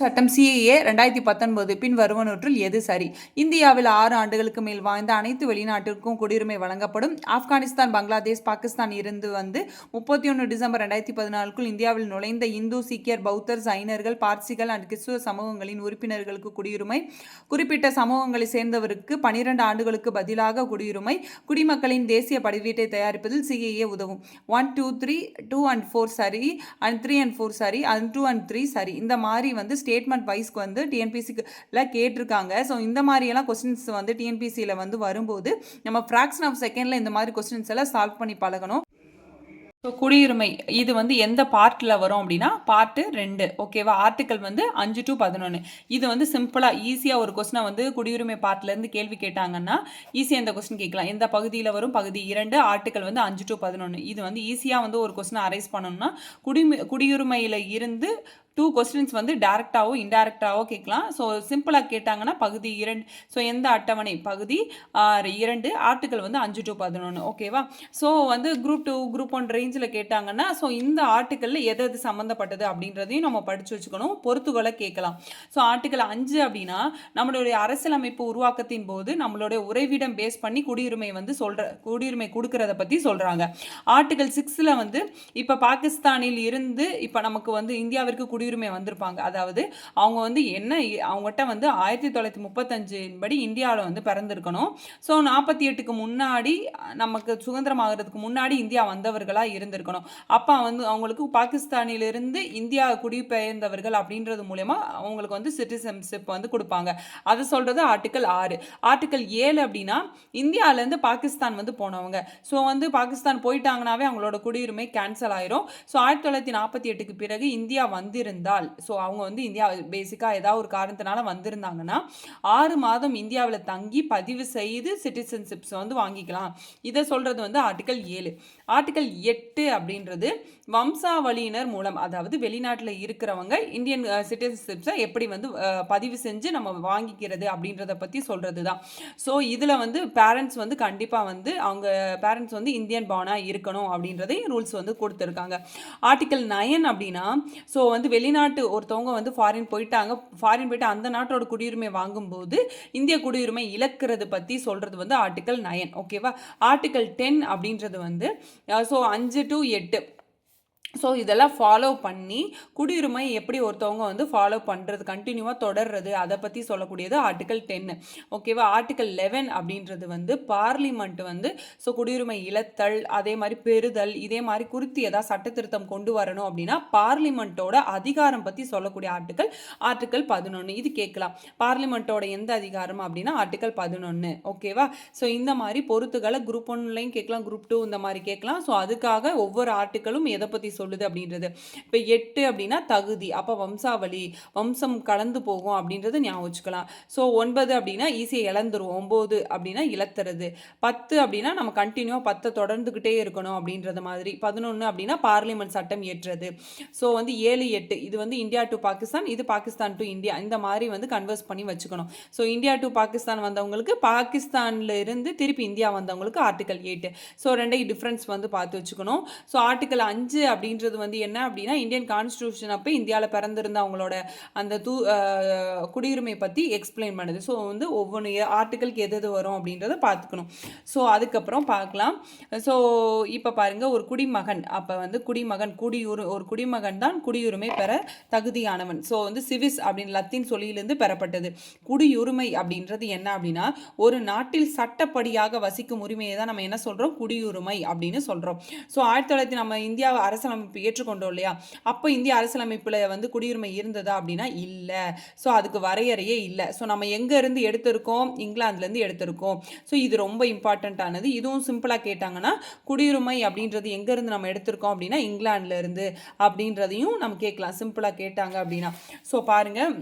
சட்டம் சிஏஏ ரெண்டாயிரத்தி பத்தொன்பது பின் வருவனூற்றில் எது சரி? இந்தியாவில் ஆறு ஆண்டுகளுக்கு மேல் வாழ்ந்த அனைத்து வெளிநாட்டிற்கும் குடியுரிமை வழங்கப்படும். ஆப்கானிஸ்தான் பங்களாதேஷ் பாகிஸ்தான் இருந்து வந்து முப்பத்தி ஒன்று டிசம்பர் ரெண்டாயிரத்தி பதினாலுக்குள் இந்தியாவில் நுழைந்த இந்து சீக்கியர் பௌத்தர் சைனர்கள் பார்சிகள் அண்ட் கிறிஸ்துவ சமூகங்களின் உறுப்பினர்களுக்கு குடியுரிமை. குறிப்பிட்ட சமூகங்களை சேர்ந்தவருக்கு பனிரெண்டு ஆண்டுகளுக்கு பதிலாக குடியுரிமை. குடிமக்களின் தேசிய பதிவேட்டை தயாரிப்பதில் சிஏஏ உதவும். One two three two and four சரி அண்ட் த்ரீ அண்ட் ஃபோர் சரி அண்ட் டூ அண்ட் த்ரீ சரி. இந்த மாதிரி வந்து ஸ்டேட்மெண்ட் வைஸ்க்கு வந்து டிஎன்பிசிக்குல கேட்டிருக்காங்க. ஸோ இந்த மாதிரியெல்லாம் கொஸ்டின்ஸ் வந்து டிஎன்பிசியில் வந்து வரும்போது நம்ம ஃப்ராக்ஷன் ஆஃப் செகண்டில் இந்த மாதிரி கொஸ்டின்ஸ் எல்லாம் சால்வ் பண்ணி பழகணும். ஸோ குடியுரிமை இது வந்து எந்த பார்ட்டில் வரும் அப்படின்னா பார்ட்டு ரெண்டு ஓகேவா ஆர்டிக்கல் வந்து அஞ்சு டு பதினொன்று இது வந்து சிம்பிளாக ஈஸியாக ஒரு கொஸ்டினை வந்து குடியுரிமை பார்ட்லேருந்து கேள்வி கேட்டாங்கன்னா ஈஸியாக இந்த கொஸ்டின் கேட்கலாம். எந்த பகுதியில் வரும்? பகுதி இரண்டு ஆர்டிக்கல் வந்து அஞ்சு டு பதினொன்று இது வந்து ஈஸியாக வந்து ஒரு கொஸ்டினை அரைஸ் பண்ணணும்னா குடிமை குடியுரிமையில் இருந்து டூ கொஸ்டின்ஸ் வந்து டேரெக்டாகவோ இன்டேரக்டாகவோ கேட்கலாம். ஸோ சிம்பிளாக கேட்டாங்கன்னா பகுதி இரண்டு ஸோ எந்த அட்டவணை? பகுதி இரண்டு ஆர்டிக்கல் வந்து அஞ்சு டு பதினொன்று ஓகேவா ஸோ வந்து குரூப் டூ குரூப் ஒன் ரேஞ்சில் கேட்டாங்கன்னா ஸோ இந்த ஆர்டிக்கலில் எது எது சம்மந்தப்பட்டது அப்படின்றதையும் நம்ம படித்து வச்சுக்கணும். பொறுத்துகளை கேட்கலாம். ஸோ ஆர்டிக்கல் அஞ்சு அப்படின்னா நம்மளுடைய அரசியலமைப்பு உருவாக்கத்தின் போது நம்மளுடைய உறைவிடம் பேஸ் பண்ணி குடியுரிமை வந்து சொல்கிற குடியுரிமை கொடுக்கறத பற்றி சொல்கிறாங்க ஆர்டிக்கல் சிக்ஸில் வந்து இப்போ பாகிஸ்தானில் இருந்து இப்போ நமக்கு வந்து இந்தியாவிற்கு குடியுரிமை வந்திருப்பாங்க. அதாவது அவங்க வந்து என்ன அவங்ககிட்ட வந்து ஆயிரத்தி தொள்ளாயிரத்தி முப்பத்தஞ்சின் படி இந்தியாவில் வந்து பிறந்திருக்கணும். ஸோ நாற்பத்தி எட்டுக்கு முன்னாடி நமக்கு சுதந்திரம் ஆகிறதுக்கு முன்னாடி இந்தியா வந்தவர்களாக இருந்திருக்கணும். அப்போ வந்து அவங்களுக்கு பாகிஸ்தானிலிருந்து இந்தியா குடிபெயர்ந்தவர்கள் அப்படின்றது மூலயமா அவங்களுக்கு வந்து சிட்டிசன்ஷிப் வந்து கொடுப்பாங்க. அது சொல்கிறது ஆர்டிக்கல் ஆறு. ஆர்டிக்கல் ஏழு அப்படின்னா இந்தியாவிலேருந்து பாகிஸ்தான் வந்து போனவங்க. ஸோ வந்து பாகிஸ்தான் போயிட்டாங்கனாவே அவங்களோட குடியுரிமை கேன்சல் ஆயிரும். ஸோ ஆயிரத்தி தொள்ளாயிரத்தி நாற்பத்தி எட்டுக்கு பிறகு இந்தியா வந்திருந்தால் ஸோ அவங்க வந்து இந்தியா பேசிக்காக ஏதாவது ஒரு காரணத்தினால வந்திருந்தாங்கன்னா ஆறு மாதம் இந்தியாவில் தங்கி பதிவு செய்து சிட்டிசன்ஷிப்ஸ் வந்து வாங்கிக்கலாம். இதை சொல்கிறது வந்து ஆர்டிக்கல் ஏழு. ஆர்டிக்கல் எட்டு அப்படின்றது வம்சாவளியினர் மூலம் அதாவது வெளிநாட்டில் இருக்கிறவங்க இந்தியன் சிட்டிசன்ஷிப்ஸை எப்படி வந்து பதிவு செஞ்சு நம்ம வாங்கிக்கிறது அப்படின்றத பற்றி சொல்கிறது தான் ஸோ இதில் வந்து பேரண்ட்ஸ் வந்து கண்டிப்பாக வந்து அவங்க பேரண்ட்ஸ் வந்து இந்தியன் பானாக இருக்கணும் அப்படின்றதையும் ரூல்ஸ் வந்து கொடுத்துருக்காங்க. ஆர்டிக்கல் நயன் அப்படின்னா ஸோ வந்து வெளிநாட்டு ஒருத்தவங்க வந்து ஃபாரின் போயிட்டாங்க. ஃபாரின் போயிட்டு அந்த நாட்டோட குடியுரிமை வாங்கும்போது இந்திய குடியுரிமை இழக்கிறது பற்றி சொல்கிறது வந்து ஆர்டிக்கல் நயன் ஓகேவா ஆர்டிக்கல் டென் அப்படின்றது வந்து ஸோ அஞ்சு டு எட்டு ஸோ இதெல்லாம் ஃபாலோ பண்ணி குடியுரிமை எப்படி ஒருத்தவங்க வந்து ஃபாலோ பண்ணுறது கண்டினியூவாக தொடர்றது அதை பற்றி சொல்லக்கூடியது ஆர்டிக்கல் டென்னு ஓகேவா ஆர்டிக்கல் லெவன் அப்படின்றது வந்து பார்லிமெண்ட் வந்து ஸோ குடியுரிமை இழத்தல் அதே மாதிரி பெறுதல் இதே மாதிரி குறித்து ஏதாவது சட்ட திருத்தம் கொண்டு வரணும் அப்படின்னா பார்லிமெண்ட்டோட அதிகாரம் பற்றி சொல்லக்கூடிய ஆர்டிக்கல் ஆர்டிக்கல் பதினொன்று இது கேட்கலாம். பார்லிமெண்ட்டோட எந்த அதிகாரம் அப்படின்னா ஆர்டிக்கல் பதினொன்று ஓகேவா ஸோ இந்த மாதிரி பொறுத்துக்களை குரூப் ஒன்லையும் கேட்கலாம் குரூப் டூ இந்த மாதிரி கேட்கலாம். ஸோ அதுக்காக ஒவ்வொரு ஆர்டிக்கலும் எதை பற்றி சொல்லுது அப்படின்றது. இப்போ எட்டு அப்படின்னா தகுதி அப்போ வம்சாவளி வம்சம் கலந்து போகும் அப்படின்றது ஞாபகம் வச்சுக்கலாம். ஸோ ஒன்பது அப்படின்னா ஈஸியாக இழந்துரும் ஒம்பது அப்படின்னா இழத்துறது. பத்து அப்படின்னா நம்ம கண்டினியூவாக பத்தை தொடர்ந்துக்கிட்டே இருக்கணும் அப்படின்றது மாதிரி. பதினொன்று அப்படின்னா பார்லிமெண்ட் சட்டம் ஏற்றுறது ஸோ வந்து ஏழு எட்டு இது வந்து இந்தியா டு பாகிஸ்தான் இது பாகிஸ்தான் டு இந்தியா இந்த மாதிரி வந்து கன்வர்ஸ் பண்ணி வச்சுக்கணும். ஸோ இந்தியா டு பாகிஸ்தான் வந்தவங்களுக்கு பாகிஸ்தானில் இருந்து திருப்பி இந்தியா வந்தவங்களுக்கு ஆர்டிக்கல் எயிட்டு ஸோ ரெண்டையும் டிஃப்ரென்ஸ் வந்து பார்த்து வச்சுக்கணும். ஸோ ஆர்டிக்கல் அஞ்சு அப்படி அப்படின்றது வந்து என்ன அப்படின்னா இந்தியன் கான்ஸ்டியூஷன் அப்போ இந்தியாவில் பிறந்திருந்த அவங்களோட அந்த தூ குடியுரிமை பற்றி எக்ஸ்பிளைன் பண்ணுது. ஸோ வந்து ஒவ்வொன்று ஆர்டிக்கலுக்கு எது எது வரும் அப்படின்றத பார்த்துக்கணும். ஸோ அதுக்கப்புறம் பார்க்கலாம். ஸோ இப்போ பாருங்கள் ஒரு குடிமகன் அப்போ வந்து குடிமகன் குடியுரி ஒரு குடிமகன் தான் குடியுரிமை பெற தகுதியானவன். ஸோ வந்து சிவிஸ் அப்படின்னு லத்தீன் சொல்லியிலிருந்து பெறப்பட்டது. குடியுரிமை அப்படின்றது என்ன அப்படின்னா ஒரு நாட்டில் சட்டப்படியாக வசிக்கும் உரிமையை தான் நம்ம என்ன சொல்கிறோம் குடியுரிமை அப்படின்னு சொல்கிறோம் ஸோ ஆயிரத்தி தொள்ளாயிரத்தி நம்ம இந்தியா அரசியலமைப்பு ஏற்றுக்கொண்டோம் இல்லையா? அப்போ இந்திய அரசியலமைப்பில் வந்து குடியுரிமை இருந்ததா அப்படின்னா இல்லை. ஸோ அதுக்கு வரையறையே இல்லை. ஸோ நம்ம எங்கேருந்து எடுத்திருக்கோம்? இங்கிலாந்துலேருந்து எடுத்திருக்கோம். ஸோ இது ரொம்ப இம்பார்ட்டண்ட்டானது இதுவும் சிம்பிளாக கேட்டாங்கன்னா குடியுரிமை அப்படின்றது எங்கேருந்து நம்ம எடுத்திருக்கோம் அப்படின்னா இங்கிலாந்துலேருந்து அப்படின்றதையும் நம்ம கேட்கலாம். சிம்பிளாக கேட்டாங்க அப்படின்னா. ஸோ பாருங்கள்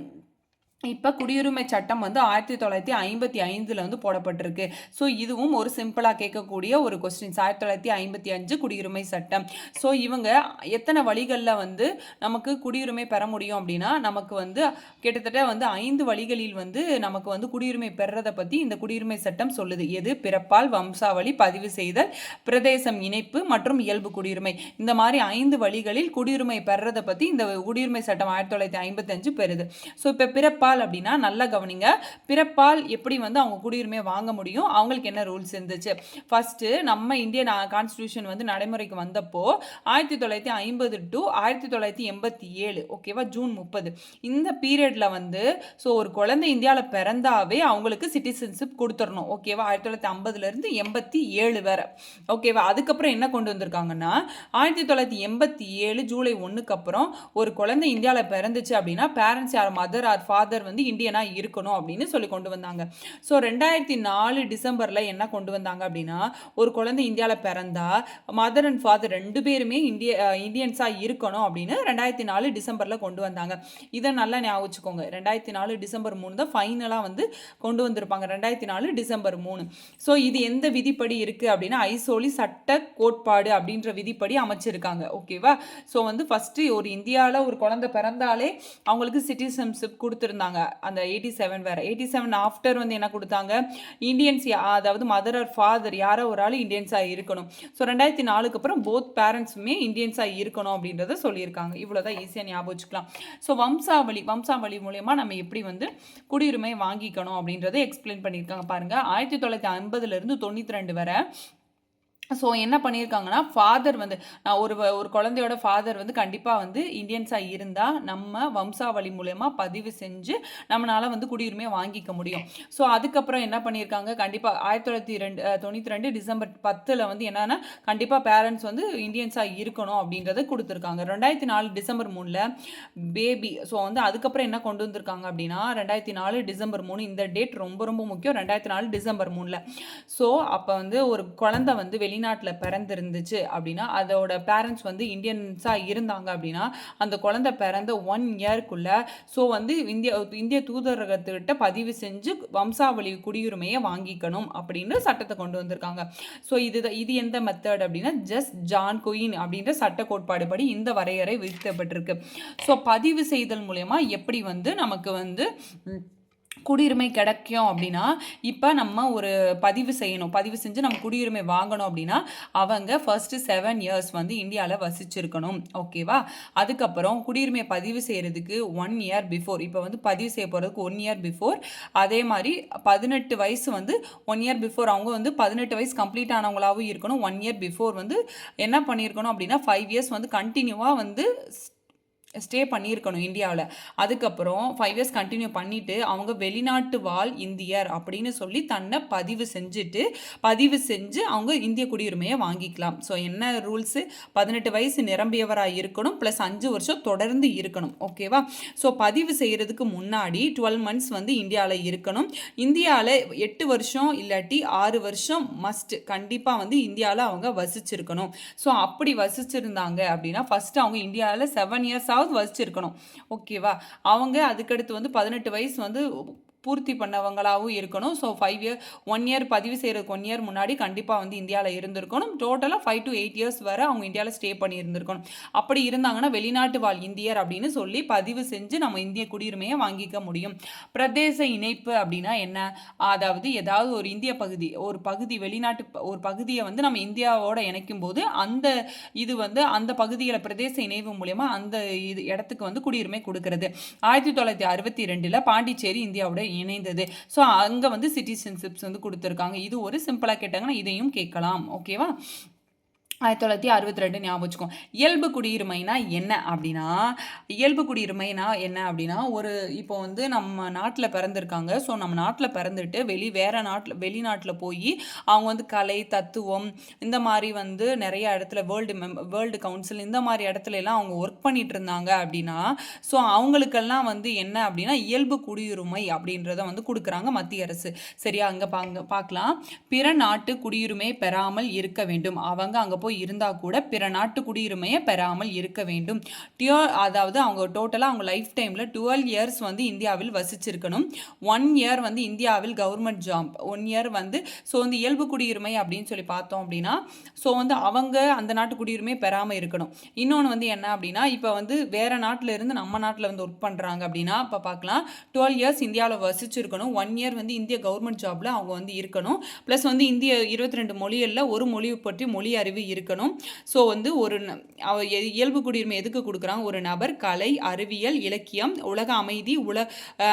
இப்போ குடியுரிமை சட்டம் வந்து ஆயிரத்தி தொள்ளாயிரத்தி ஐம்பத்தி ஐந்தில் வந்து போடப்பட்டிருக்கு. ஸோ இதுவும் ஒரு சிம்பிளாக கேட்கக்கூடிய ஒரு கொஸ்டின்ஸ் ஆயிரத்தி தொள்ளாயிரத்தி ஐம்பத்தி அஞ்சு குடியுரிமை சட்டம். ஸோ இவங்க எத்தனை வழிகளில் வந்து நமக்கு குடியுரிமை பெற முடியும் அப்படின்னா நமக்கு வந்து கிட்டத்தட்ட வந்து ஐந்து வழிகளில் வந்து நமக்கு வந்து குடியுரிமை பெறதை பற்றி இந்த குடியுரிமை சட்டம் சொல்லுது. எது? பிறப்பால் வம்சாவளி பதிவு செய்தல் பிரதேசம் இணைப்பு மற்றும் இயல்பு குடியுரிமை. இந்த மாதிரி ஐந்து வழிகளில் குடியுரிமை பெறதை பற்றி இந்த குடியுரிமை சட்டம் ஆயிரத்தி தொள்ளாயிரத்தி ஐம்பத்தஞ்சு பெறுது. ஸோ இப்போ பிறப்பால் பிறப்பால் அப்படின்னா நல்லா கவனிங்க. பிறப்பால் எப்படி வந்து அவங்க குடியுரிமை வாங்க முடியும்? அவங்களுக்கு என்ன ரூல்ஸ் இருந்துச்சு? ஃபஸ்ட்டு நம்ம இந்தியன் கான்ஸ்டியூஷன் uh, வந்து நடைமுறைக்கு வந்தப்போ ஆயிரத்தி தொள்ளாயிரத்தி ஐம்பது டு ஆயிரத்தி தொள்ளாயிரத்தி எண்பத்தி ஏழு ஓகேவா ஜூன் முப்பது. இந்த பீரியடில் வந்து ஸோ ஒரு குழந்தை இந்தியாவில் பிறந்தாவே அவங்களுக்கு சிட்டிசன்ஷிப் கொடுத்துடணும் ஓகேவா ஆயிரத்தி தொள்ளாயிரத்தி ஐம்பதுலேருந்து எண்பத்தி ஏழு வேற ஓகேவா அதுக்கப்புறம் என்ன கொண்டு வந்திருக்காங்கன்னா ஆயிரத்தி தொள்ளாயிரத்தி எண்பத்தி ஏழு ஜூலை ஒன்றுக்கு அப்புறம் ஒரு குழந்தை இந்தியாவில் பிறந்துச்சு அப்படின்னா பேரண்ட்ஸ் யார்? மதர் ஆர் ஃபாதர் வந்து இந்தியனாக இருக்கணும் அப்படின்னு சொல்லி கொண்டு வந்தாங்க. ஸோ ரெண்டாயிரத்தி நாலு டிசம்பரில் என்ன கொண்டு வந்தாங்க அப்படின்னா ஒரு குழந்தை இந்தியாவில் பிறந்தா மதர் அண்ட் ஃபாதர் ரெண்டு பேருமே இந்திய இந்தியன்ஸாக இருக்கணும் அப்படின்னு ரெண்டாயிரத்தி நாலு டிசம்பரில் கொண்டு வந்தாங்க. இதை நல்லா ஞாபகம் வச்சுக்கோங்க. ரெண்டாயிரத்தி நாலு டிசம்பர் மூணு தான் ஃபைனலாக வந்து கொண்டு வந்திருப்பாங்க. ரெண்டாயிரத்தி நாலு டிசம்பர் மூணு. ஸோ இது எந்த விதிப்படி இருக்குது அப்படின்னா ஐசோலி சட்ட கோட்பாடு அப்படின்ற விதிப்படி அமைச்சிருக்காங்க. ஓகேவா ஸோ வந்து ஃபஸ்ட்டு ஒரு இந்தியாவில் ஒரு குழந்தை பிறந்தாலே அவங்களுக்கு சிட்டிசன்ஷிப் கொடுத்துருந்தாங்க. அந்த எயிட்டி செவன் வேறு. எயிட்டி செவன் ஆஃப்டர் வந்து என்ன கொடுத்தாங்க? இந்தியன்ஸ் அதாவது மதர் ஆர் ஃபாதர் யாரோ ஒரு ஆள் இந்தியன்ஸாக இருக்கணும். ஸோ ரெண்டாயிரத்தி நாலுக்கு அப்புறம் போத் பேரண்ட்ஸுமே இந்தியன்ஸாக இருக்கணும் அப்படின்றத சொல்லியிருக்காங்க. இவ்வளோதான் ஈஸியாக ஞாபகம் வச்சுக்கலாம். ஸோ வம்சாவளி வம்சாவளி மூலயமா நம்ம எப்படி வந்து குடியுரிமை வாங்கிக்கணும் அப்படின்றத எக்ஸ்பிளைன் பண்ணியிருக்காங்க பாருங்கள் ஆயிரத்தி தொள்ளாயிரத்தி ஐம்பதுலேருந்து தொண்ணூற்றி ரெண்டு வரை ஸோ என்ன பண்ணியிருக்காங்கன்னா ஃபாதர் வந்து ஒரு ஒரு குழந்தையோட ஃபாதர் வந்து கண்டிப்பாக வந்து இந்தியன்ஸாக இருந்தால் நம்ம வம்சாவளி மூலயமா பதிவு செஞ்சு நம்மளால் வந்து குடியுரிமையை வாங்கிக்க முடியும். ஸோ அதுக்கப்புறம் என்ன பண்ணியிருக்காங்க கண்டிப்பாக ஆயிரத்தி தொள்ளாயிரத்தி ரெண்டு தொண்ணூற்றி ரெண்டு டிசம்பர் பத்தில் வந்து என்னென்னா கண்டிப்பாக பேரண்ட்ஸ் வந்து இந்தியன்ஸாக இருக்கணும் அப்படின்றத கொடுத்துருக்காங்க. ரெண்டாயிரத்தி நாலு டிசம்பர் மூணில் பேபி ஸோ வந்து அதுக்கப்புறம் என்ன கொண்டு வந்திருக்காங்க அப்படின்னா ரெண்டாயிரத்தி நாலு டிசம்பர் மூணு இந்த டேட் ரொம்ப ரொம்ப முக்கியம் ரெண்டாயிரத்தி நாலு டிசம்பர் மூணில். ஸோ அப்போ வந்து ஒரு குழந்தை வந்து வெளி வெளிநாட்டில் பிறந்திருந்துச்சு அப்படின்னா அதோட பேரண்ட்ஸ் வந்து இந்தியன்ஸாக இருந்தாங்க அப்படின்னா அந்த குழந்தை பிறந்த ஒன் இயர்க்குள்ளே ஸோ வந்து இந்திய இந்திய தூதரகத்துக்கிட்ட பதிவு செஞ்சு வம்சாவளி குடியுரிமையை வாங்கிக்கணும் அப்படின்னு சட்டத்தை கொண்டு வந்திருக்காங்க. ஸோ இது இது எந்த மெத்தட் அப்படின்னா ஜஸ்ட் ஜான் குயின் அப்படின்ற சட்ட கோட்பாடு படி இந்த வரையறை விதிக்கப்பட்டிருக்கு. ஸோ பதிவு செய்தல் மூலயமா எப்படி வந்து நமக்கு வந்து குடியுரிமை கிடைக்கும் அப்படின்னா இப்போ நம்ம ஒரு பதிவு செய்யணும். பதிவு செஞ்சு நம்ம குடியுரிமை வாங்கணும் அப்படின்னா அவங்க ஃபஸ்ட்டு செவன் இயர்ஸ் வந்து இந்தியாவில் வசிச்சிருக்கணும். ஓகேவா அதுக்கப்புறம் குடியுரிமை பதிவு செய்கிறதுக்கு ஒன் இயர் பிஃபோர் இப்போ வந்து பதிவு செய்ய போகிறதுக்கு ஒன் இயர் பிஃபோர் அதே மாதிரி பதினெட்டு வயசு வந்து ஒன் இயர் பிஃபோர் அவங்க வந்து பதினெட்டு வயசு கம்ப்ளீட் ஆனவங்களாகவும் இருக்கணும். ஒன் இயர் பிஃபோர் வந்து என்ன பண்ணியிருக்கணும் அப்படின்னா ஃபைவ் இயர்ஸ் வந்து கண்டினியூவாக வந்து ஸ்டே பண்ணியிருக்கணும் இந்தியாவில். அதுக்கப்புறம் ஃபைவ் இயர்ஸ் கண்டினியூ பண்ணிவிட்டு அவங்க வெளிநாட்டு வாழ் இந்தியர் அப்படின்னு சொல்லி தன்னை பதிவு செஞ்சுட்டு பதிவு செஞ்சு அவங்க இந்திய குடியுரிமையை வாங்கிக்கலாம். ஸோ என்ன ரூல்ஸு பதினெட்டு வயசு நிரம்பியவராக இருக்கணும் ப்ளஸ் அஞ்சு வருஷம் தொடர்ந்து இருக்கணும். ஓகேவா ஸோ பதிவு செய்கிறதுக்கு முன்னாடி டுவெல் மந்த்ஸ் வந்து இந்தியாவில் இருக்கணும். இந்தியாவில் எட்டு வருஷம் இல்லாட்டி ஆறு வருஷம் மஸ்ட் கண்டிப்பாக வந்து இந்தியாவில் அவங்க வசிச்சிருக்கணும். ஸோ அப்படி வசிச்சிருந்தாங்க அப்படின்னா ஃபஸ்ட்டு அவங்க இந்தியாவில் செவன் இயர்ஸ் வயசாவது வசிச்சிருக்கணும். ஓகேவா அவங்க அதுக்கடுத்து வந்து பதினெட்டு வயசு வந்து பூர்த்தி பண்ணவங்களாகவும் இருக்கணும். So five year one year பதிவு செய்கிறதுக்கு ஒன் இயர் முன்னாடி கண்டிப்பாக வந்து இந்தியாவில் இருந்திருக்கணும். டோட்டலாக ஃபைவ் டு எயிட் இயர்ஸ் வரை அவங்க இந்தியாவில் ஸ்டே பண்ணி இருந்திருக்கணும் அப்படி இருந்தாங்கன்னா வெளிநாட்டு வாழ் இந்தியர் அப்படின்னு சொல்லி பதிவு செஞ்சு நம்ம இந்திய குடியுரிமையை வாங்கிக்க முடியும். பிரதேச இணைப்பு அப்படின்னா என்ன? அதாவது ஏதாவது ஒரு இந்திய பகுதி ஒரு பகுதி வெளிநாட்டு ஒரு பகுதியை வந்து நம்ம இந்தியாவோட இணைக்கும் போது அந்த இது வந்து அந்த பகுதியில் பிரதேச இணைவு மூலயமா அந்த இது இடத்துக்கு வந்து குடியுரிமை கொடுக்கறது. ஆயிரத்தி தொள்ளாயிரத்தி அறுபத்தி ரெண்டில் பாண்டிச்சேரி இந்தியாவோட இணைந்தது. ஸோ அங்கே வந்து சிட்டிசன்ஷிப்ஸ் வந்து கொடுத்துருக்காங்க. இது ஒரு சிம்பிளாக கேட்டாங்கன்னா இதையும் கேட்கலாம். ஓகேவா ஆயிரத்தி தொள்ளாயிரத்தி அறுபத்தி ரெண்டு ஞாபகம் வச்சுக்கோம் இயல்பு குடியுரிமைனா என்ன அப்படின்னா இயல்பு குடியுரிமைனா என்ன அப்படின்னா ஒரு இப்போ வந்து நம்ம நாட்டில் பிறந்திருக்காங்க. ஸோ நம்ம நாட்டில் பிறந்துட்டு வெளி வேறு நாட்டில் வெளிநாட்டில் போய் அவங்க வந்து கலை தத்துவம் இந்த மாதிரி வந்து நிறைய இடத்துல வேர்ல்டு மெம் வேர்ல்டு கவுன்சில் இந்த மாதிரி இடத்துல எல்லாம் அவங்க ஒர்க் பண்ணிட்டு இருந்தாங்க அப்படின்னா ஸோ அவங்களுக்கெல்லாம் வந்து என்ன அப்படின்னா இயல்பு குடியுரிமை அப்படின்றத வந்து கொடுக்குறாங்க மத்திய அரசு. சரியா? அங்கே பாங்க பார்க்கலாம் பிற நாட்டு குடியுரிமை பெறாமல் இருக்க வேண்டும். அவங்க அங்கே போய் போய் இருந்தால் கூட பிற நாட்டு குடியுரிமையை பெறாமல் இருக்க வேண்டும். டியோ அதாவது அவங்க டோட்டலாக அவங்க லைஃப் டைமில் டுவெல் இயர்ஸ் வந்து இந்தியாவில் வசிச்சிருக்கணும். ஒன் இயர் வந்து இந்தியாவில் கவர்மெண்ட் ஜாப் ஒன் இயர் வந்து ஸோ வந்து இயல்பு குடியுரிமை அப்படின்னு சொல்லி பார்த்தோம் அப்படின்னா ஸோ வந்து அவங்க அந்த நாட்டு குடியுரிமை பெறாமல் இருக்கணும். இன்னொன்று வந்து என்ன அப்படின்னா இப்போ வந்து வேறு நாட்டில் இருந்து நம்ம நாட்டில் வந்து ஒர்க் பண்ணுறாங்க அப்படின்னா இப்போ பார்க்கலாம். டுவெல் இயர்ஸ் இந்தியாவில் வசிச்சிருக்கணும். ஒன் இயர் வந்து இந்திய கவர்மெண்ட் ஜாபில் அவங்க வந்து இருக்கணும். ப்ளஸ் வந்து இந்திய இருபத்தி ரெண்டு மொழிகளில் ஒரு மொழி பற்றி மொழி அறிவு இருக்கணும். ஸோ வந்து ஒரு இயல்பு குடியுரிமை எதுக்கு கொடுக்குறாங்க ஒரு நபர் கலை அறிவியல் இலக்கியம் உலக அமைதி உல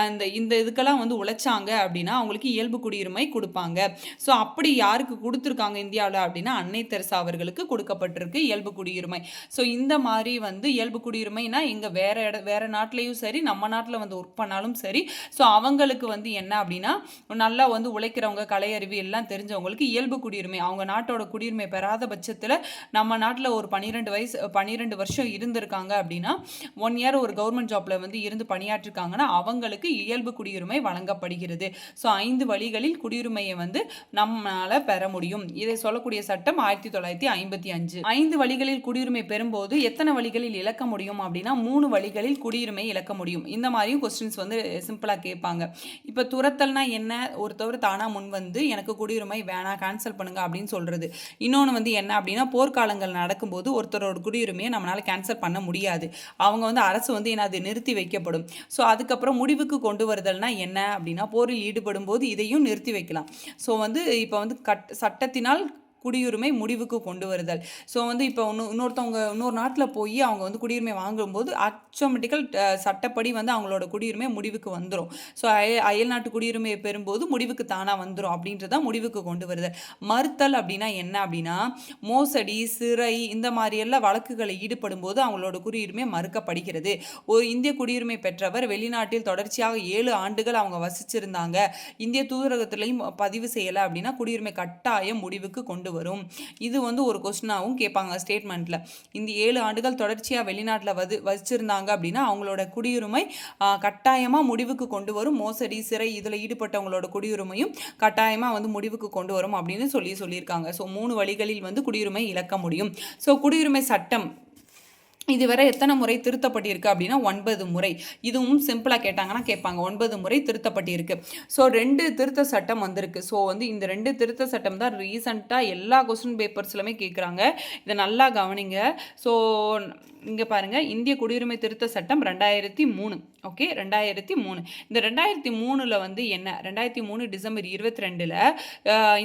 இந்த இந்த இதுக்கெல்லாம் வந்து உழைச்சாங்க அப்படின்னா அவங்களுக்கு இயல்பு குடியுரிமை கொடுப்பாங்க. ஸோ அப்படி யாருக்கு கொடுத்துருக்காங்க இந்தியாவில் அப்படின்னா அன்னை தெரசா அவர்களுக்கு கொடுக்கப்பட்டிருக்கு இயல்பு குடியுரிமை. ஸோ இந்த மாதிரி வந்து இயல்பு குடியுரிமைனா இங்கே வேற இட வேற நாட்டிலையும் சரி நம்ம நாட்டில் வந்து ஒர்க் பண்ணாலும் சரி. ஸோ அவங்களுக்கு வந்து என்ன அப்படின்னா நல்லா வந்து உழைக்கிறவங்க கலை அறிவு எல்லாம் தெரிஞ்சவங்களுக்கு இயல்பு குடியுரிமை. அவங்க நாட்டோட குடியுரிமை பெறாத பட்சத்தில் நம்ம நாட்டில் ஒரு பன்னிரெண்டு வயசு பன்னிரெண்டு வருஷம் இருந்திருக்காங்க அப்படின்னா ஒன் இயர் ஒரு கவர்மெண்ட் ஜாப்ல வந்து இருந்து பணியாற்றிருக்காங்கன்னா அவங்களுக்கு இயல்பு குடியுரிமை வழங்கப்படுகிறது. ஸோ ஐந்து வழிகளில் குடியுரிமையை வந்து நம்மளால் பெற முடியும். இதை சொல்லக்கூடிய சட்டம் ஆயிரத்தி தொள்ளாயிரத்தி ஐம்பத்தி அஞ்சு. ஐந்து வழிகளில் குடியுரிமை பெறும்போது எத்தனை வழிகளில் இழக்க முடியும் அப்படின்னா மூணு வழிகளில் குடியுரிமை இழக்க முடியும். இந்த மாதிரியும் கொஸ்டின்ஸ் வந்து சிம்பிளாக கேட்பாங்க. இப்போ துரத்தல்னா என்ன? ஒருத்தவர் தானா முன் வந்து எனக்கு குடியுரிமை வேணாம் கேன்சல் பண்ணுங்க அப்படின்னு சொல்றது. இன்னொன்று வந்து என்ன அப்படின்னா போர்க்காலங்கள் நடக்கும்போது ஒருத்தரோட குடியுரிமையை நம்மளால கேன்சல் பண்ண முடியாது. அவங்க வந்து அரசு வந்து என்ன அது நிறுத்தி வைக்கப்படும். ஸோ அதுக்கப்புறம் முடிவுக்கு கொண்டு வருதல்னா என்ன அப்படின்னா போரில் ஈடுபடும் போது இதையும் நிறுத்தி வைக்கலாம். ஸோ வந்து இப்போ வந்து கட் சட்டத்தினால் குடியுரிமை முடிவுக்கு கொண்டு வருதல். ஸோ வந்து இப்போ இன்னொ இன்னொருத்தவங்க இன்னொரு நாட்டில் போய் அவங்க வந்து குடியுரிமை வாங்கும்போது ஆட்டோமேட்டிக்கல் சட்டப்படி வந்து அவங்களோட குடியுரிமை முடிவுக்கு வந்துடும் ஸோ அய அயல் நாட்டு குடியுரிமையை பெறும்போது முடிவுக்கு தானாக வந்துடும் அப்படின்றத முடிவுக்கு கொண்டு வருதல். மறுத்தல் அப்படின்னா என்ன அப்படின்னா மோசடி சிறை இந்த மாதிரியெல்லாம் வழக்குகளை ஈடுபடும் போது அவங்களோட குடியுரிமை மறுக்கப்படுகிறது. ஒரு இந்திய குடியுரிமை பெற்றவர் வெளிநாட்டில் தொடர்ச்சியாக ஏழு ஆண்டுகள் அவங்க வசிச்சிருந்தாங்க. இந்திய தூதரகத்திலையும் பதிவு செய்யலை அப்படின்னா குடியுரிமை கட்டாயம் முடிவுக்கு கொண்டு வரும். இது வந்து ஒரு கொஸ்டினாகவும் கேட்பாங்க ஸ்டேட்மெண்ட்டில் இந்த ஏழு ஆண்டுகள் தொடர்ச்சியாக வெளிநாட்டில் வது வச்சிருந்தாங்க அப்படின்னா அவங்களோட குடியுரிமை கட்டாயமாக முடிவுக்கு கொண்டு வரும். மோசடி சிறை இதில் ஈடுபட்டவங்களோட குடியுரிமையும் கட்டாயமாக வந்து முடிவுக்கு கொண்டு வரும் அப்படின்னு சொல்லி சொல்லியிருக்காங்க. ஸோ மூணு வழிகளில் வந்து குடியுரிமை இழக்க முடியும். ஸோ குடியுரிமை சட்டம் இதுவரை எத்தனை முறை திருத்தப்பட்டிருக்கு அப்படின்னா ஒன்பது முறை. இதுவும் சிம்பிளாக கேட்டாங்கன்னா கேட்பாங்க. ஒன்பது முறை திருத்தப்பட்டிருக்கு. ஸோ ரெண்டு திருத்த சட்டம் வந்திருக்கு. ஸோ வந்து இந்த ரெண்டு திருத்த சட்டம் தான் ரீசண்டாக எல்லா கொஸ்டின் பேப்பர்ஸ்லையுமே கேட்குறாங்க இதை நல்லா கவனிங்க. ஸோ இங்கே பாருங்கள் இந்திய குடியுரிமை திருத்த சட்டம் ரெண்டாயிரத்தி மூணு. ஓகே ரெண்டாயிரத்தி மூணு. இந்த ரெண்டாயிரத்தி மூணில் வந்து என்ன? ரெண்டாயிரத்தி மூணு டிசம்பர் இருபத்தி ரெண்டில்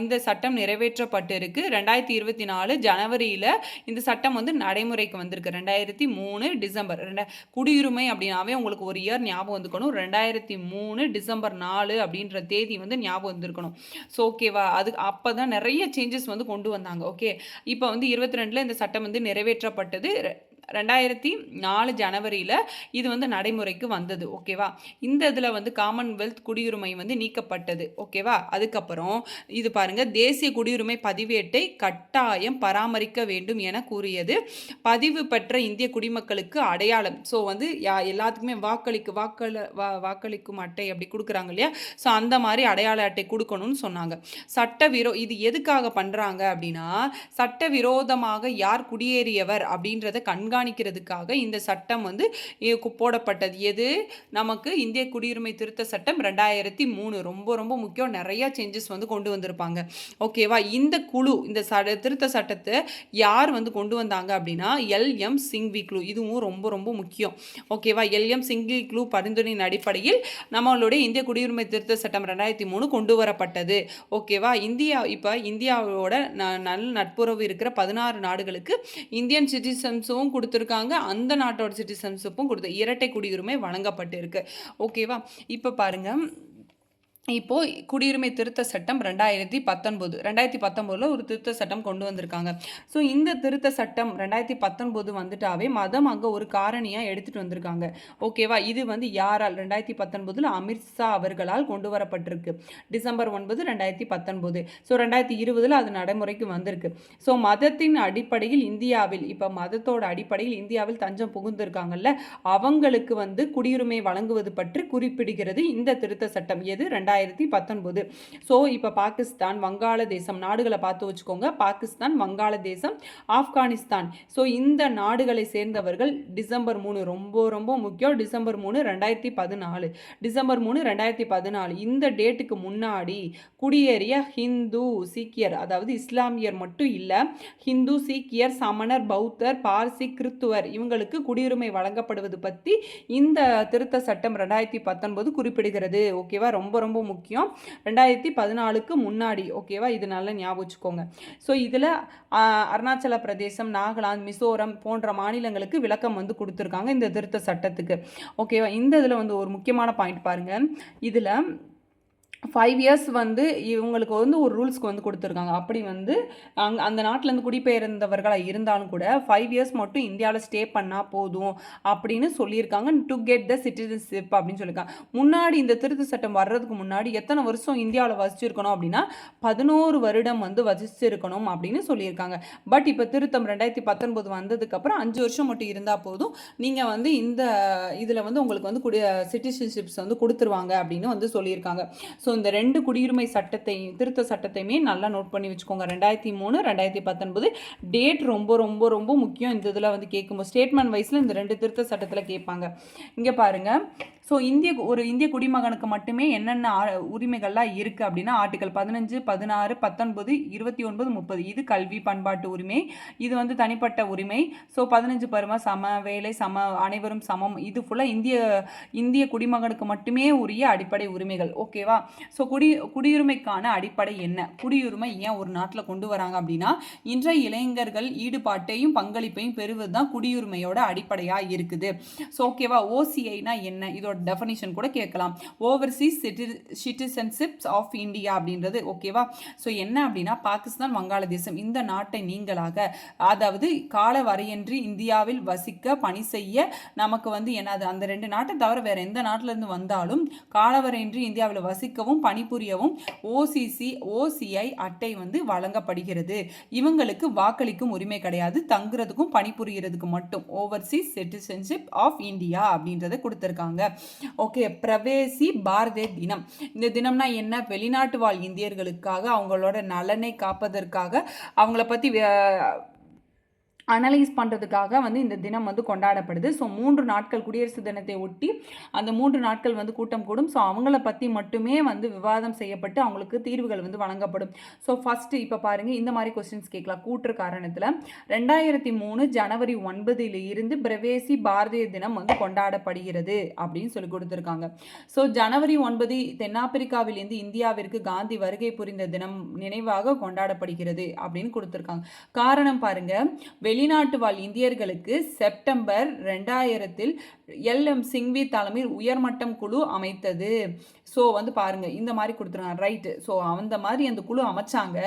இந்த சட்டம் நிறைவேற்றப்பட்டு இருக்கு ரெண்டாயிரத்தி இருபத்தி நாலு ஜனவரியில் இந்த சட்டம் வந்து நடைமுறைக்கு வந்திருக்கு. ரெண்டாயிரத்தி மூணு டிசம்பர். ரெண்டா குடியுரிமை அப்படின்னாவே உங்களுக்கு ஒரு இயர் ஞாபகம் வந்துக்கணும். ரெண்டாயிரத்தி மூணு டிசம்பர் நாலு அப்படின்ற தேதி வந்து ஞாபகம் வந்திருக்கணும். ஸோ ஓகேவா அது அப்போ தான் நிறைய சேஞ்சஸ் வந்து கொண்டு வந்தாங்க. ஓகே இப்போ வந்து இருபத்தி ரெண்டில் இந்த சட்டம் வந்து நிறைவேற்றப்பட்டது. ரெண்டாயிரத்தி நாலு ஜனவரியில் இது வந்து நடைமுறைக்கு வந்தது ஓகேவா? இந்த இதில் வந்து காமன்வெல்த் குடியுரிமை வந்து நீக்கப்பட்டது ஓகேவா? அதுக்கப்புறம் இது பாருங்கள் தேசிய குடியுரிமை பதிவேட்டை கட்டாயம் பராமரிக்க வேண்டும் என கூறியது. பதிவு பெற்ற இந்திய குடிமக்களுக்கு அடையாளம். ஸோ வந்து யா எல்லாத்துக்குமே வாக்களிக்கு வாக்கள வா வாக்களிக்கும் அட்டை அப்படி கொடுக்குறாங்க இல்லையா? ஸோ அந்த மாதிரி அடையாள அட்டை கொடுக்கணும்னு சொன்னாங்க. சட்டவிரோ இது எதுக்காக பண்ணுறாங்க அப்படின்னா சட்டவிரோதமாக யார் குடியேறியவர் அப்படின்றத கண்காணி கண்காணிக்கிறதுக்காக இந்த சட்டம் வந்து போடப்பட்டது. எது? நமக்கு இந்திய குடியுரிமை திருத்த சட்டம் ரெண்டாயிரத்தி மூணு. ரொம்ப ரொம்ப முக்கியம். நிறையா சேஞ்சஸ் வந்து கொண்டு வந்திருப்பாங்க. ஓகேவா இந்த குழு இந்த சட திருத்த சட்டத்தை யார் வந்து கொண்டு வந்தாங்க அப்படின்னா எல்எம் சிங்வி குழு இதுவும் ரொம்ப ரொம்ப முக்கியம். ஓகேவா எல்எம் சிங்வி குழு பரிந்துரையின் அடிப்படையில் நம்மளுடைய இந்திய குடியுரிமை திருத்த சட்டம் ரெண்டாயிரத்தி மூணு கொண்டு வரப்பட்டது. ஓகேவா இந்தியா இப்போ இந்தியாவோட ந நல் நட்புறவு இருக்கிற பதினாறு நாடுகளுக்கு இந்தியன் சிட்டிசன்ஸும் கொடுத்துருக்காங்க. அந்த நாட்டோட சிட்டிசன்ஷிப்பும் கொடுத்து இரட்டை குடியுரிமை வழங்கப்பட்டிருக்கு. ஓகேவா இப்போ பாருங்க. இப்போது குடியுரிமை திருத்த சட்டம் ரெண்டாயிரத்தி பத்தொன்பது ரெண்டாயிரத்தி பத்தொம்போதில் ஒரு திருத்த சட்டம் கொண்டு வந்திருக்காங்க. ஸோ இந்த திருத்த சட்டம் ரெண்டாயிரத்தி பத்தொன்பது வந்துட்டாவே மதம் அங்கே ஒரு காரணியாக எடுத்துகிட்டு வந்திருக்காங்க. ஓகேவா இது வந்து யாரால்? ரெண்டாயிரத்தி பத்தொன்பதில் அமித்ஷா அவர்களால் கொண்டு வரப்பட்டிருக்கு. டிசம்பர் ஒன்பது ரெண்டாயிரத்தி பத்தொன்பது. ஸோ ரெண்டாயிரத்தி இருபதில் அது நடைமுறைக்கு வந்திருக்கு. ஸோ மதத்தின் அடிப்படையில் இந்தியாவில் இப்போ மதத்தோட அடிப்படையில் இந்தியாவில் தஞ்சம் புகுந்திருக்காங்கல்ல அவங்களுக்கு வந்து குடியுரிமை வழங்குவது பற்றி குறிப்பிடுகிறது இந்த திருத்த சட்டம். எது? ரெண்டாயிரத்தி ரெண்டாயிரத்தி பத்தொன்பது. ஸோ இப்போ பாகிஸ்தான் வங்காளதேசம் நாடுகளை பார்த்து வச்சுக்கோங்க. பாகிஸ்தான் வங்காளதேசம் ஆப்கானிஸ்தான். ஸோ இந்த நாடுகளை சேர்ந்தவர்கள் டிசம்பர் மூணு ரொம்ப ரொம்ப முக்கியம். டிசம்பர் மூணு ரெண்டாயிரத்தி பதினாலு. டிசம்பர் மூணு ரெண்டாயிரத்தி பதினாலு. இந்த டேட்டுக்கு முன்னாடி குடியேறிய ஹிந்து சீக்கியர் அதாவது இஸ்லாமியர் மட்டும் இல்லை ஹிந்து சீக்கியர் சமணர் பௌத்தர் பார்சி கிறித்துவர் இவங்களுக்கு குடியுரிமை வழங்கப்படுவது பற்றி இந்த திருத்த சட்டம் ரெண்டாயிரத்தி பத்தொன்பது குறிப்பிடுகிறது. ஓகேவா ரொம்ப ரொம்ப முக்கியம். ரெண்டாயிரத்தி பதினாலுக்கு முன்னாடி ஓகேவா இது நல்லா ஞாபகம் வச்சுக்கோங்க. ஸோ இதில் அருணாச்சல பிரதேசம் நாகாலாந்து மிசோரம் போன்ற மாநிலங்களுக்கு விளக்கம் வந்து கொடுத்துருக்காங்க இந்த திருத்த சட்டத்துக்கு. ஓகேவா இந்த இதில் வந்து ஒரு முக்கியமான பாயிண்ட் பாருங்கள் இதில் ஃபைவ் இயர்ஸ் வந்து இவங்களுக்கு வந்து ஒரு ரூல்ஸ்க்கு வந்து கொடுத்துருக்காங்க. அப்படி வந்து அங் அந்த நாட்டிலேருந்து குடிபெயர்ந்தவர்களாக இருந்தாலும் கூட ஃபைவ் இயர்ஸ் மட்டும் இந்தியாவில் ஸ்டே பண்ணால் போதும் அப்படின்னு சொல்லியிருக்காங்க. டு கெட் த சிட்டிசன்ஷிப் அப்படின்னு சொல்லியிருக்காங்க. முன்னாடி இந்த திருத்த சட்டம் வர்றதுக்கு முன்னாடி எத்தனை வருஷம் இந்தியாவில் வசிச்சிருக்கணும் அப்படின்னா பதினோரு வருடம் வந்து வசிச்சிருக்கணும் அப்படின்னு சொல்லியிருக்காங்க. பட் இப்போ திருத்தம் ரெண்டாயிரத்தி பத்தொன்பது வந்ததுக்கப்புறம் அஞ்சு வருஷம் மட்டும் இருந்தால் போதும். நீங்கள் வந்து இந்த இதில் வந்து உங்களுக்கு வந்து குடி சிட்டிசன்ஷிப்ஸ் வந்து கொடுத்துருவாங்க அப்படின்னு வந்து சொல்லியிருக்காங்க. ஸோ ஸோ இந்த ரெண்டு குடியுரிமை சட்டத்தை திருத்த சட்டத்தையுமே நல்லா நோட் பண்ணி வச்சுக்கோங்க. ரெண்டாயிரத்தி மூணு ரெண்டாயிரத்தி பத்தொன்பது டேட் ரொம்ப ரொம்ப ரொம்ப முக்கியம் இந்த இதில் வந்து கேட்கும்போது. ஸ்டேட்மெண்ட் வைஸில் இந்த ரெண்டு திருத்த சட்டத்தில் கேட்பாங்க. இங்கே பாருங்கள் ஸோ இந்திய ஒரு இந்திய குடிமகனுக்கு மட்டுமே என்னென்ன உரிமைகள்லாம் இருக்குது அப்படின்னா ஆர்டிகல் பதினஞ்சு பதினாறு பத்தொன்பது இருபத்தி ஒன்பது முப்பது. இது கல்வி பண்பாட்டு உரிமை. இது வந்து தனிப்பட்ட உரிமை. ஸோ பதினஞ்சு பருவ சம வேலை சம அனைவரும் சமம். இது ஃபுல்லாக இந்திய இந்திய குடிமகனுக்கு மட்டுமே உரிய அடிப்படை உரிமைகள். ஓகேவா ஸோ குடி குடியுரிமைக்கான அடிப்படை என்ன? குடியுரிமை ஏன் ஒரு நாட்டில் கொண்டு வராங்க அப்படின்னா இன்றைய இளைஞர்கள் ஈடுபாட்டையும் பங்களிப்பையும் பெறுவது தான் குடியுரிமையோட அடிப்படையாக இருக்குது. ஸோ ஓகேவா ஓசிஐனா என்ன? இதோட டெஃபனிஷன் கூட கேட்கலாம். Overseas city citizenships of India அப்படின்றது ஓகேவா ஸோ என்ன அப்படின்னா பாகிஸ்தான் வங்காளதேசம் இந்த நாட்டை நீங்களாக அதாவது கால வரையின்றி இந்தியாவில் வசிக்க பணி செய்ய நமக்கு வந்து என்னது? அந்த ரெண்டு நாட்டை தவிர வேறு எந்த நாட்டிலேருந்து வந்தாலும் காலவரையின்றி இந்தியாவில் வசிக்கவும் பணிபுரியவும் ஓசிசி ஓசிஐ அட்டை வந்து வழங்கப்படுகிறது. இவங்களுக்கு வாக்களிக்கும் உரிமை கிடையாது. தங்குறதுக்கும் பணிபுரியறதுக்கு மட்டும். ஓவர்சீஸ் சிட்டிசன்ஷிப் ஆஃப் இந்தியா அப்படின்றத கொடுத்துருக்காங்க. ஓகே பிரவேசி பாரதிய தினம். இந்த தினம்னா என்ன? வெளிநாட்டு வாழ் இந்தியர்களுக்காக அவங்களோட நலனை காப்பதற்காக அவங்கள பற்றி அனலைஸ் பண்ணுறதுக்காக வந்து இந்த தினம் வந்து கொண்டாடப்படுது. ஸோ மூன்று நாட்கள் குடியரசு தினத்தை ஒட்டி அந்த மூன்று நாட்கள் வந்து கூட்டம் கூடும். ஸோ அவங்கள பற்றி மட்டுமே வந்து விவாதம் செய்யப்பட்டு அவங்களுக்கு தீர்வுகள் வந்து வழங்கப்படும். ஸோ ஃபஸ்ட்டு இப்போ பாருங்கள் இந்த மாதிரி கொஸ்டின்ஸ் கேட்கலாம். கூற்று காரணத்தில் ரெண்டாயிரத்தி மூணு ஜனவரி ஒன்பதில் இருந்து பிரவேசி பாரதிய தினம் வந்து கொண்டாடப்படுகிறது அப்படின்னு சொல்லி கொடுத்துருக்காங்க. ஸோ ஜனவரி ஒன்பது தென்னாப்பிரிக்காவிலிருந்து இந்தியாவிற்கு காந்தி வருகை புரிந்த தினம் நினைவாக கொண்டாடப்படுகிறது அப்படின்னு கொடுத்துருக்காங்க. காரணம் பாருங்க வெளிநாட்டு வாழ் இந்தியர்களுக்கு செப்டம்பர் ரெண்டாயிரத்தில் எல். எம். சிங்வி தலைமையில் உயர்மட்டம் குழு அமைத்தது. ஸோ வந்து பாருங்க இந்த மாதிரி கொடுத்துருக்காங்க. ரைட்டு ஸோ அந்த மாதிரி அந்த குழு அமைச்சாங்க.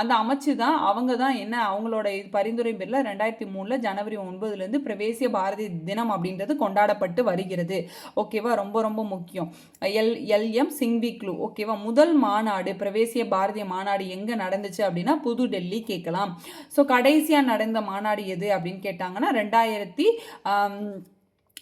அந்த அமைச்சு தான் அவங்க தான் என்ன அவங்களோட இது பரிந்துரை பேரில் ரெண்டாயிரத்தி மூணில் ஜனவரி ஒன்பதுலேருந்து பிரவேசிய பாரதி தினம் அப்படின்றது கொண்டாடப்பட்டு வருகிறது. ஓகேவா ரொம்ப ரொம்ப முக்கியம். எல் எல்எம் சிங்வி குழு. ஓகேவா முதல் மாநாடு பிரவேசிய பாரதிய மாநாடு எங்கே நடந்துச்சு அப்படின்னா புது டெல்லி கேட்கலாம். ஸோ கடைசியாக நடந்த மாநாடு எது அப்படின்னு கேட்டாங்கன்னா ரெண்டாயிரத்தி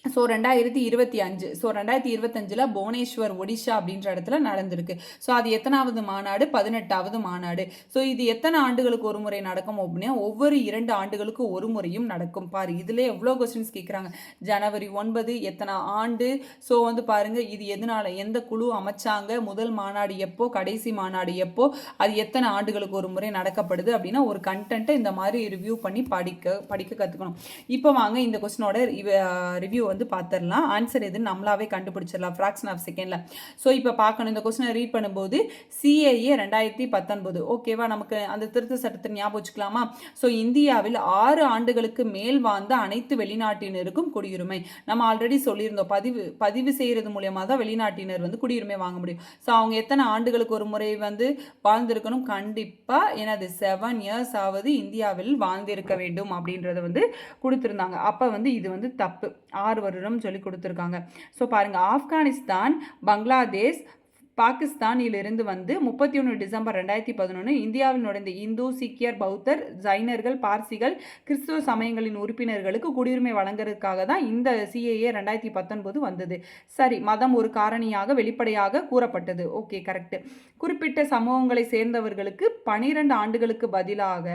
ஸோ ரெண்டாயிரத்தி இருபத்தி அஞ்சு. ஸோ ரெண்டாயிரத்தி இருபத்தஞ்சில் புவனேஸ்வர் ஒடிஷா அப்படின்ற இடத்துல நடந்திருக்கு. ஸோ அது எத்தனாவது மாநாடு? பதினெட்டாவது மாநாடு. ஸோ இது எத்தனை ஆண்டுகளுக்கு ஒரு முறை நடக்கும் அப்படின்னா ஒவ்வொரு இரண்டு ஆண்டுகளுக்கு ஒரு முறையும் நடக்கும். பாரு இதில் எவ்வளோ கொஸ்டின்ஸ் கேட்குறாங்க ஜனவரி ஒன்பது எத்தனை ஆண்டு? ஸோ வந்து பாருங்கள் இது எதனால எந்த குழு அமைச்சாங்க? முதல் மாநாடு எப்போ? கடைசி மாநாடு எப்போ? அது எத்தனை ஆண்டுகளுக்கு ஒரு முறை நடக்கப்படுது அப்படின்னா ஒரு கண்டென்ட்டை இந்த மாதிரி ரிவ்யூ பண்ணி படிக்க படிக்க கற்றுக்கணும் இப்போ வாங்க இந்த கொஸ்டினோட ரிவ்யூ வந்து பார்த்துடலாம் ஆன்சர் எதுன்னு நம்மளாவே கண்டுபிடிச்சிடலாம் ஃப்ராக்ஷன் ஆஃப் செகண்டில் ஸோ இப்போ பார்க்கணும். இந்த கொஸ்டினை ரீட் பண்ணும்போது சிஏஏ ரெண்டாயிரத்தி பத்தொன்பது. ஓகேவா நமக்கு அந்த திருத்த சட்டத்தை ஞாபகம் வச்சுக்கலாமா? ஸோ இந்தியாவில் ஆறு ஆண்டுகளுக்கு மேல் வாழ்ந்த அனைத்து வெளிநாட்டினருக்கும் குடியுரிமை. நம்ம ஆல்ரெடி சொல்லியிருந்தோம். பதிவு பதிவு செய்கிறது மூலியமாக தான் வெளிநாட்டினர் வந்து குடியுரிமை வாங்க முடியும். ஸோ அவங்க எத்தனை ஆண்டுகளுக்கு ஒரு முறை வந்து வாழ்ந்திருக்கணும்? கண்டிப்பாக எனது செவன் இயர்ஸ் ஆவது இந்தியாவில் வாழ்ந்திருக்க வேண்டும் அப்படின்றத வந்து கொடுத்துருந்தாங்க. அப்போ வந்து இது வந்து தப்பு. ஆறு வருடம் சொல்லி கொடுத்துருக்காங்க. ஸோ பாருங்கள் ஆப்கானிஸ்தான் பங்களாதேஷ் பாகிஸ்தானிலிருந்து வந்து முப்பத்தி ஒன்று டிசம்பர் ரெண்டாயிரத்தி பதினொன்று இந்தியாவில் நுழைந்த இந்து சீக்கியர் பௌத்தர் ஜைனர்கள் பார்சிகள் கிறிஸ்துவ சமயங்களின் உறுப்பினர்களுக்கு குடியுரிமை வழங்குறதுக்காக தான் இந்த சிஏஏ ரெண்டாயிரத்தி பத்தொன்பது வந்தது. சரி மதம் ஒரு காரணியாக வெளிப்படையாக கூறப்பட்டது. ஓகே கரெக்ட் குறிப்பிட்ட சமூகங்களை சேர்ந்தவர்களுக்கு பனிரெண்டு ஆண்டுகளுக்கு பதிலாக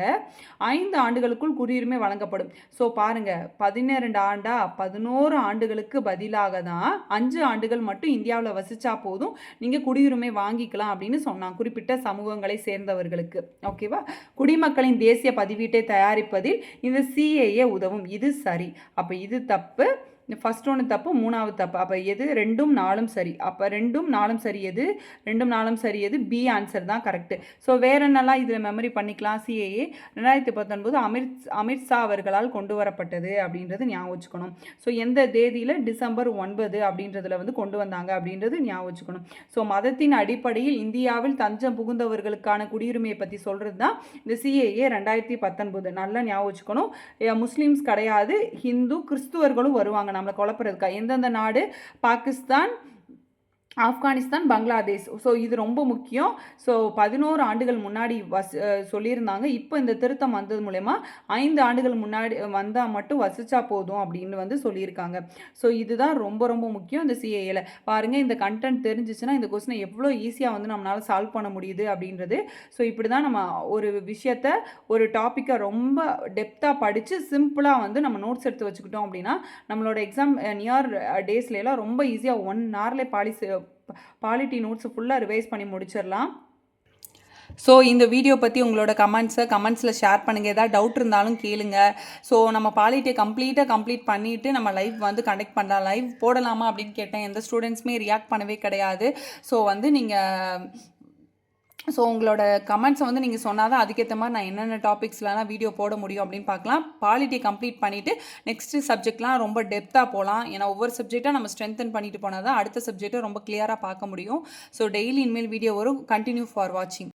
ஐந்து ஆண்டுகளுக்குள் குடியுரிமை வழங்கப்படும். ஸோ பாருங்க பதினேரண்டு ஆண்டா பதினோரு ஆண்டுகளுக்கு பதிலாக தான் அஞ்சு ஆண்டுகள் மட்டும் இந்தியாவில் வசிச்சா போதும். நீங்கள் குடியுரிமை வாங்கிக்கலாம் அப்படின்னு சொன்னான். குறிப்பிட்ட சமூகங்களை சேர்ந்தவர்களுக்கு. ஓகேவா குடிமக்களின் தேசிய பதிவீட்டை தயாரிப்பதில் இந்த சிஏஏ உதவும். இது சரி. அப்போ இது தப்பு. ஃபர்ஸ்ட் ஒன்று தப்பு மூணாவது தப்பு. அப்போ எது ரெண்டும் நாலும் சரி. அப்போ ரெண்டும் நாலும் சரி எது? ரெண்டும் நாலும் சரி எது? பி ஆன்சர் தான் கரெக்டு ஸோ வேற என்னெல்லாம் இதில் மெமரி பண்ணிக்கலாம்? சிஏஏ ரெண்டாயிரத்தி பத்தொன்பது அமித் அமித்ஷா அவர்களால் கொண்டு வரப்பட்டது அப்படின்றது ஞாபகம் வச்சுக்கணும். ஸோ எந்த தேதியில்? டிசம்பர் ஒன்பது அப்படின்றதுல வந்து கொண்டு வந்தாங்க அப்படின்றது ஞாபகம் வச்சுக்கணும். ஸோ மதத்தின் அடிப்படையில் இந்தியாவில் தஞ்சம் புகுந்தவர்களுக்கான குடியுரிமையை பற்றி சொல்கிறது தான் இந்த சிஏஏ ரெண்டாயிரத்தி பத்தொன்பது. நல்லா ஞாபகம் வச்சுக்கணும். கிடையாது. ஹிந்து கிறிஸ்துவர்களும் வருவாங்க நம்மளை குழப்புறதுக்கா? எந்தெந்த நாடு? பாகிஸ்தான் ஆப்கானிஸ்தான் பங்களாதேஷ். ஸோ இது ரொம்ப முக்கியம். ஸோ பதினோரு ஆண்டுகள் முன்னாடி வஸ் சொல்லியிருந்தாங்க. இப்போ இந்த திருத்தம் வந்தது மூலயமா ஐந்து ஆண்டுகள் முன்னாடி வந்தால் மட்டும் வசிச்சா போதும் அப்படின்னு வந்து சொல்லியிருக்காங்க. ஸோ இதுதான் ரொம்ப ரொம்ப முக்கியம் இந்த சிஏஏல பாருங்கள் இந்த கண்டென்ட் தெரிஞ்சிச்சுன்னா இந்த கொஸ்டினை எவ்வளோ ஈஸியாக வந்து நம்மளால் சால்வ் பண்ண முடியுது அப்படின்றது. ஸோ இப்படி தான் நம்ம ஒரு விஷயத்த ஒரு டாப்பிக்கை ரொம்ப டெப்த்தாக படித்து சிம்பிளாக வந்து நம்ம நோட்ஸ் எடுத்து வச்சுக்கிட்டோம் அப்படின்னா நம்மளோட எக்ஸாம் நியர் டேஸ்லாம் ரொம்ப ஈஸியாக ஒன் ஹவர்லேயே பாலிசி பாலிட்டி நோட்ஸை ஃபுல்லாக ரிவைஸ் பண்ணி முடிச்சிடலாம். ஸோ இந்த வீடியோ பற்றி உங்களோட கமெண்ட்ஸை கமெண்ட்ஸில் ஷேர் பண்ணுங்கள் ஏதாவது டவுட் இருந்தாலும் கேளுங்க. ஸோ நம்ம பாலிட்டியை கம்ப்ளீட்டாக கம்ப்ளீட் பண்ணிவிட்டு நம்ம லைவ் வந்து கனெக்ட் பண்ணலாம். லைவ் போடலாமா அப்படின்னு கேட்டேன். எந்த ஸ்டூடெண்ட்ஸுமே ரியாக்ட் பண்ணவே கிடையாது. ஸோ வந்து நீங்கள் ஸோ உங்களோட கமெண்ட்ஸை வந்து நீங்கள் சொன்னால் தான் அதுக்கேற்ற மாதிரி நான் என்னென்ன டாபிக்ஸ்லாம் வீடியோ போட முடியும் அப்படின்னு பார்க்கலாம். பாலிட்டி கம்ப்ளீட் பண்ணிவிட்டு நெக்ஸ்ட்டு சப்ஜெக்ட்லாம் ரொம்ப டெப்த்தாக போகலாம் ஏன்னா ஒவ்வொரு சப்ஜெக்டாக நம்ம ஸ்ட்ரென்தன் பண்ணிட்டு போனால் தான் அடுத்த சப்ஜெக்ட்டை ரொம்ப கிளியராக பார்க்க முடியும். ஸோ டெய்லி இனிமேல் வீடியோ வரும். கண்டினியூ ஃபார் வாட்சிங்